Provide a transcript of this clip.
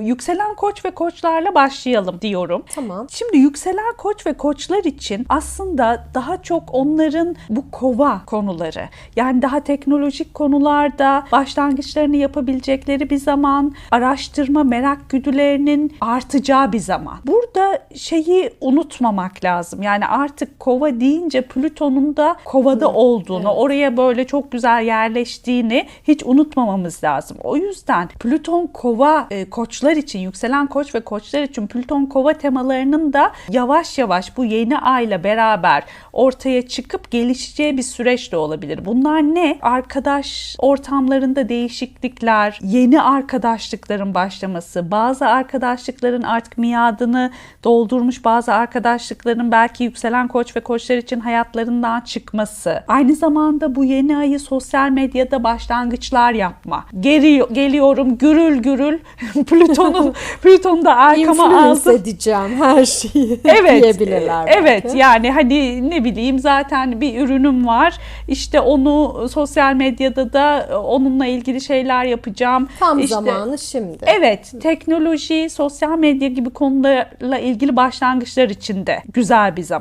Yükselen koç ve koçlarla başlayalım diyorum. Tamam. Şimdi yükselen koç ve koçlar için aslında daha çok onların bu kova konuları yani daha teknolojik konularda başlangıçlarını yapabilecekleri bir zaman, araştırma merak güdülerinin artacağı bir zaman. Burada şeyi unutmamak lazım. Yani artık kova deyince Plüton'un da kovada olduğunu, oraya böyle çok güzel yerleştiğini hiç unutmamamız lazım. O yüzden Plüton kova e, koçlar için, yükselen koç ve koçlar için Plüton kova temalarının da yavaş yavaş bu yeni ayla beraber ortaya çıkıp gelişeceği bir süreç de olabilir. Bunlar ne? Arkadaş ortamlarında değişiklikler, yeni arkadaşlıkların başlaması, bazı arkadaşlıkların artık miadını doldurmuş, bazı arkadaşlıkların belki yükselen koç ve koçlar için hayatlarından çıkması. Aynı zamanda bu yeni ayı sosyal medyada başlangıçlar yapma. Geri geliyorum gürül gürül Plüton'un Plüton'u da arkama Influence aldım. edeceğim her şeyi Evet. diyebilirler. Evet belki. yani hani ne bileyim zaten bir ürünüm var. İşte onu sosyal medyada da onunla ilgili şeyler yapacağım. Tam İşte- zamanı şimdi. Evet, teknoloji, sosyal medya gibi konularla ilgili başlangıçlar için de güzel bir zaman.